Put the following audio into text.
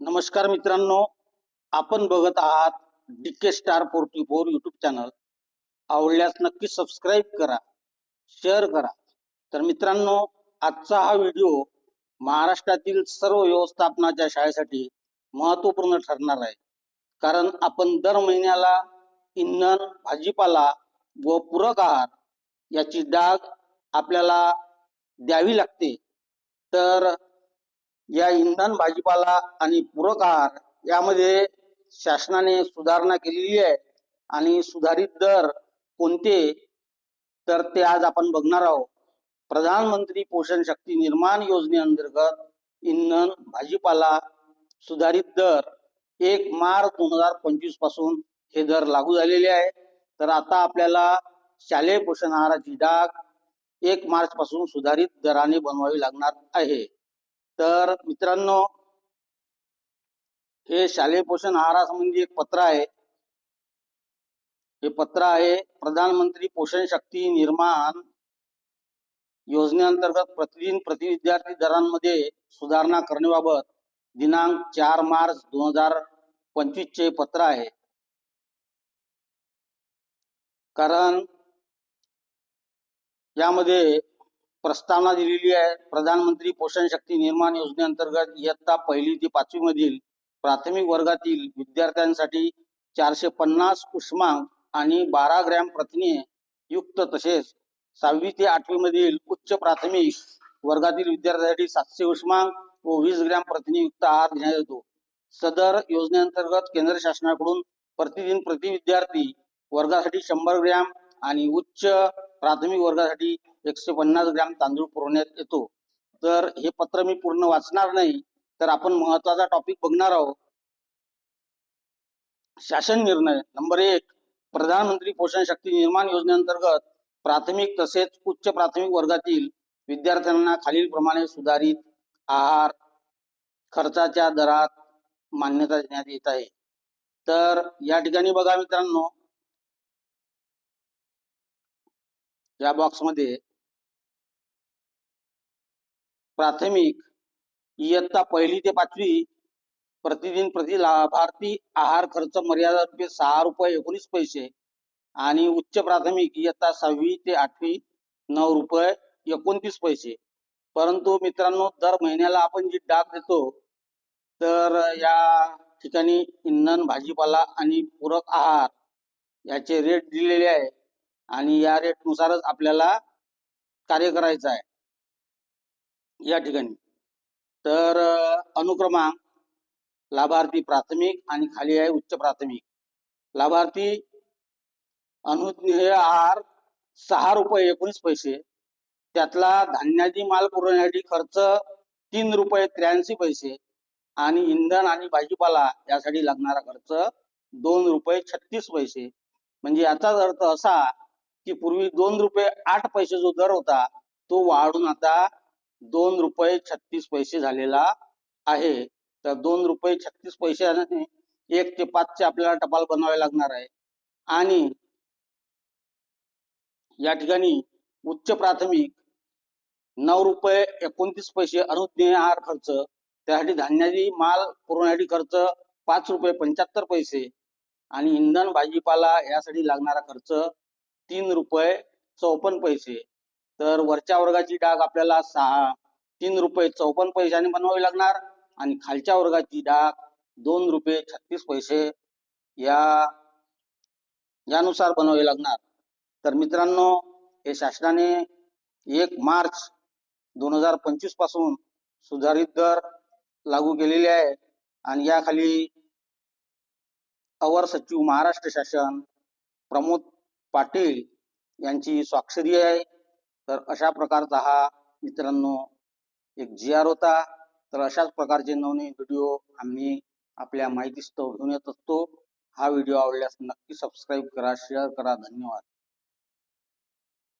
नमस्कार मित्रांनो आपण बघत आहात DK star forty four YouTube channel आवडल्यास नक्की सबस्क्राईब करा शेअर करा. तर मित्रांनो आजचा हा व्हिडिओ महाराष्ट्रातील सर्व व्यवस्थापनाच्या शाळेसाठी महत्त्वपूर्ण ठरणार आहे. कारण आपण दर महिन्याला इंधन भाजीपाला व पूरक आहार याची डाग आपल्याला द्यावी लागते. तर या इंधन भाजीपाला आणि पूरक आहार यामध्ये शासनाने सुधारणा केलेली आहे आणि सुधारित दर कोणते तर ते आज आपण बघणार आहोत. प्रधानमंत्री पोषण शक्ती निर्माण योजनेअंतर्गत इंधन भाजीपाला सुधारित दर एक मार्च दोन हजार पंचवीसपासून हे दर लागू झालेले आहे. तर आता आपल्याला शालेय पोषण आहाराची डाग एक मार्च पासून सुधारित दराने बनवावी लागणार आहे. तर मित्रांनो हे शालेय पोषण आहारासंबंधी म्हणजे एक पत्र आहे. हे पत्र आहे प्रधानमंत्री पोषण शक्ती निर्माण योजनेअंतर्गत प्रतिदिन प्रति विद्यार्थी दरांमध्ये सुधारणा करण्याबाबत दिनांक चार मार्च दोन हजार पंचवीस चे पत्र आहे. कारण यामध्ये प्रस्तावना दिलेली आहे. प्रधानमंत्री पोषण शक्ती निर्माण योजनेअंतर्गत इयत्ता पहिली ते पाचवी मधील प्राथमिक वर्गातील विद्यार्थ्यांसाठी चारशे पन्नास उष्मांक आणि बारा ग्रॅम प्रथिने युक्त तसेच सहावी ते आठवी मधील उच्च प्राथमिक वर्गातील विद्यार्थ्यांसाठी सातशे उष्मांक व वीस ग्रॅम प्रथिने युक्त आहार देण्यात येतो. सदर योजनेअंतर्गत केंद्र शासनाकडून प्रतिदिन प्रति विद्यार्थी वर्गासाठी शंभर ग्रॅम आणि उच्च प्राथमिक वर्गासाठी एकशे पन्नास ग्रॅम तांदूळ पुरवण्यात येतो. तर हे पत्र मी पूर्ण वाचणार नाही तर आपण महत्त्वाचा टॉपिक बघणार आहोत. शासन निर्णय नंबर एक प्रधानमंत्री पोषण शक्ती निर्माण योजनेअंतर्गत प्राथमिक तसेच उच्च प्राथमिक वर्गातील विद्यार्थ्यांना खालील प्रमाणे सुधारित आहार खर्चाच्या दरात मान्यता देण्यात येत आहे. तर या ठिकाणी बघा मित्रांनो या बॉक्समध्ये प्राथमिक इयत्ता पहिली ते पाचवी प्रतिदिन प्रति लाभार्थी आहार खर्च मर्यादा रुपये सहा रुपये एकोणीस पैसे आणि उच्च प्राथमिक इयत्ता सहावी ते आठवी नऊ रुपये एकोणतीस पैसे. परंतु मित्रांनो दर महिन्याला आपण जी डाक देतो तर या ठिकाणी इंधन भाजीपाला आणि पूरक आहार याचे रेट दिलेले आहे आणि या रेटनुसारच आपल्याला कार्य करायचं आहे. या ठिकाणी. तर अनुक्रमांक लाभार्थी प्राथमिक आणि खाली आहे उच्च प्राथमिक. लाभार्थी अनुज्ञेय आहार सहा रुपये एकोणीस पैसे त्यातला धान्याची माल पुरवण्यासाठी खर्च तीन रुपये त्र्याऐंशी पैसे आणि इंधन आणि भाजीपाला यासाठी लागणारा खर्च दोन रुपये छत्तीस पैसे. म्हणजे याचाच अर्थ असा की पूर्वी दोन रुपये आठ पैसे जो दर होता तो वाढून आता दोन रुपये छत्तीस पैसे झालेला आहे. तर दोन रुपये छत्तीस पैशाने एक ते पाचचे आपल्याला टपाल बनवावे लागणार आहे. आणि या ठिकाणी उच्च प्राथमिक नऊ रुपये एकोणतीस पैसे अनुज्ञेय आहार खर्च त्यासाठी धान्याची माल पुरवण्यासाठी खर्च पाच रुपये पंच्याहत्तर पैसे आणि इंधन भाजीपाला यासाठी लागणारा खर्च तीन रुपये चौपन्न पैसे. तर वरच्या वर्गाची डाग आपल्याला सहा तीन रुपये चौपन्न पैशाने बनवावी लागणार. आणि खालच्या वर्गाची डाग दोन रुपये छत्तीस पैसे या यानुसार बनवावी लागणार. तर मित्रांनो हे शासनाने एक मार्च दोन हजार पंचवीसपासून सुधारित दर लागू केलेले आहे. आणि याखाली अवर सचिव महाराष्ट्र शासन प्रमोद पाटील यांची स्वाक्षरी आहे. तर अशा प्रकारचा हा मित्रांनो एक जी आर होता. तर अशाच प्रकारचे नवनवीन व्हिडिओ आम्ही आपल्या माहितीस्तव घेऊन येत असतो. हा व्हिडिओ आवडल्यास नक्की सबस्क्राईब करा शेअर करा. धन्यवाद.